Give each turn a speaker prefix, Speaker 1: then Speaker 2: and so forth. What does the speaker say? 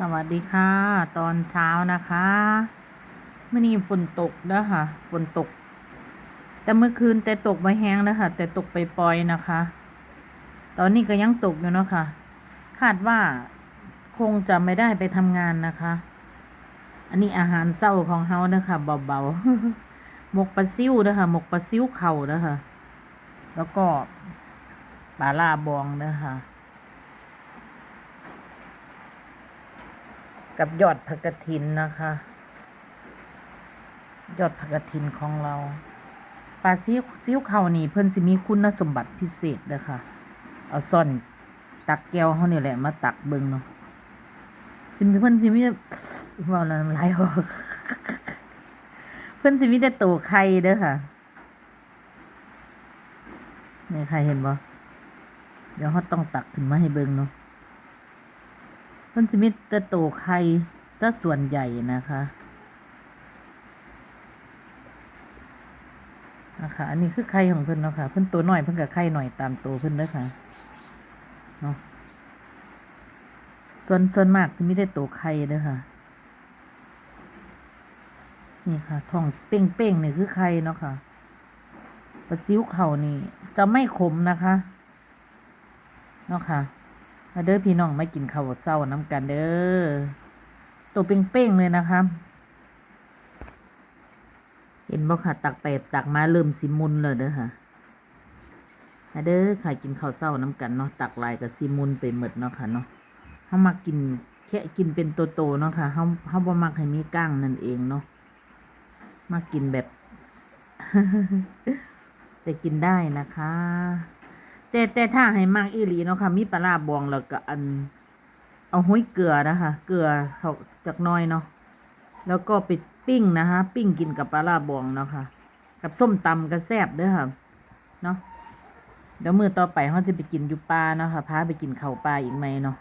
Speaker 1: สวัสดีค่ะ ตอนเช้านะคะเมื่อนี้ฝนตกนะค่ะฝนตก แต่เมื่อคืนแต่ตกไม่แห้งนะคะแต่ตกไปปล่อยนะคะ ตอนนี้ก็ยังตกอยู่เนาะค่ะคาดว่าคงจะไม่ได้ไปทำงานนะคะ อันนี้อาหารเศร้าของเฮานะคะเบาๆหมกปลาซิ่วนะคะหมกปลาซิ่วเข่านะคะแล้วก็ปลาล่าบองนะคะ กับยอดผักกถินนะคะ ยอดผักกถินของเราปลาซิวซิวเขานี่เพิ่นสิมีคุณสมบัติพิเศษเด้อค่ะเอาซ่อนตักแก้วเฮาเนี่ยแหละมาตักเบิงเนาะสิมีเพิ่นสิมีว้าแล้วน้ำลายออกเพิ่นสิมีแต่โตไข่เด้อค่ะนี่ใครเห็นบ่เดี๋ยวเฮาต้องตักขึ้นมาให้เบิงเนาะ พิ่นสิมีแต่โตไข่ซะส่วนใหญ่นะคะนะคะอันนี้คือไข่ของเพิ่นเนาะค่ะเพิ่นตัวน้อยเพิ่นก็ไข่หน่อยตามตัวเพิ่นเด้อค่ะเนาะส่วนส่วนมากสิมีแต่ตัวไข่เด้อค่ะ นี่ค่ะท้องเป้งๆนี่คือไข่เนาะค่ะปลาซิวเขานี่จะไม่ขมนะคะ เนาะค่ะ มาเด้อพี่น้องไมากินข้าวเช้าน้ำกันเด้อตัวเป้งๆเลยนะคะเห็นบ่ค่ะตักไปตักมาเริ่มสิมุนเลยเด้อค่ะมาเด้อค่ะกินข้าวเช้าน้ำกันเนาะตักลายกับสิมุนไปหมดเนาะค่ะเนาะเฮามากินแค่กินเป็นโตๆเนาะค่ะเฮาเฮาบ่มักให้มีก้างนั่นเองเนาะมากินแบบ แต่กินได้นะคะ แต่แต่ถ้าให้มากอีหลีเนาะค่ะ มีปลาบองแล้วก็อัน เอาห้อยเกลือนะคะ เกลือเขาจากน้อยเนาะแล้วก็ไปปิ้งนะคะ ปิ้งกินกับปลาบองเนาะค่ะ กับส้มตำก็แซ่บเด้อค่ะ เนาะเดี๋ยวมือต่อไปเขาจะไปกินยูปลาเนาะค่ะพาไปกินเข่าปลาอีกไหมเนาะ